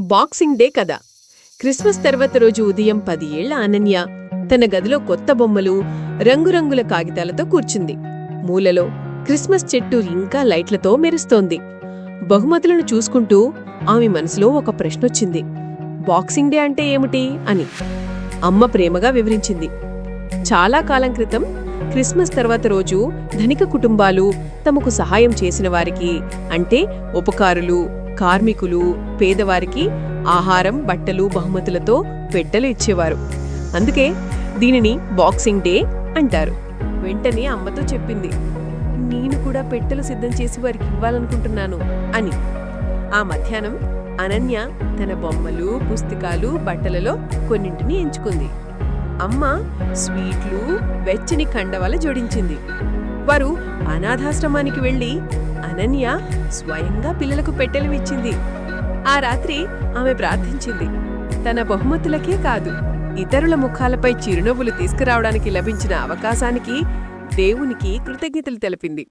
Boxing day కథ. Christmas తర్వాత రోజు ఉదయం పది ఏళ్ళ అనన్య తన గదిలో కొత్త బొమ్మలు రంగురంగుల కాగితాలతో కూర్చుంది. మూలలో క్రిస్మస్ చెట్టు ఇంకా లైట్లతో మెరుస్తోంది. బహుమతులను చూసుకుంటూ ఆమె మనసులో ఒక ప్రశ్నొచ్చింది. బాక్సింగ్ డే అంటే ఏమిటి అని అమ్మ ప్రేమగా వివరించింది. చాలా కాలం క్రితం క్రిస్మస్ తర్వాత రోజు ధనిక కుటుంబాలు తమకు సహాయం చేసిన వారికి అంటే ఉపకారులు కార్మికులు పేదవారికి ఆహారం బట్టలు బహుమతులతో పెట్టెలు ఇచ్చేవారు. అందుకే దీనిని బాక్సింగ్ డే అంటారు. వెంటనే అమ్మతో చెప్పింది నేను కూడా పెట్టెలు సిద్ధం చేసి వారికి ఇవ్వాలనుకుంటున్నాను అని. ఆ మధ్యాహ్నం అనన్య తన బొమ్మలు పుస్తకాలు బట్టలలో కొన్నింటిని ఎంచుకుంది. అమ్మ స్వీట్లు వెచ్చని కండవాల జోడించింది. వారు అనాథాశ్రమానికి వెళ్ళి అనన్య స్వయంగా పిల్లలకు పెట్టెలు ఇచ్చింది ఆ రాత్రి ఆమె ప్రార్థించింది. తన బహుమతులకే కాదు ఇతరుల ముఖాలపై చిరునవ్వులు తీసుకురావడానికి లభించిన అవకాశానికి దేవునికి కృతజ్ఞతలు తెలిపింది.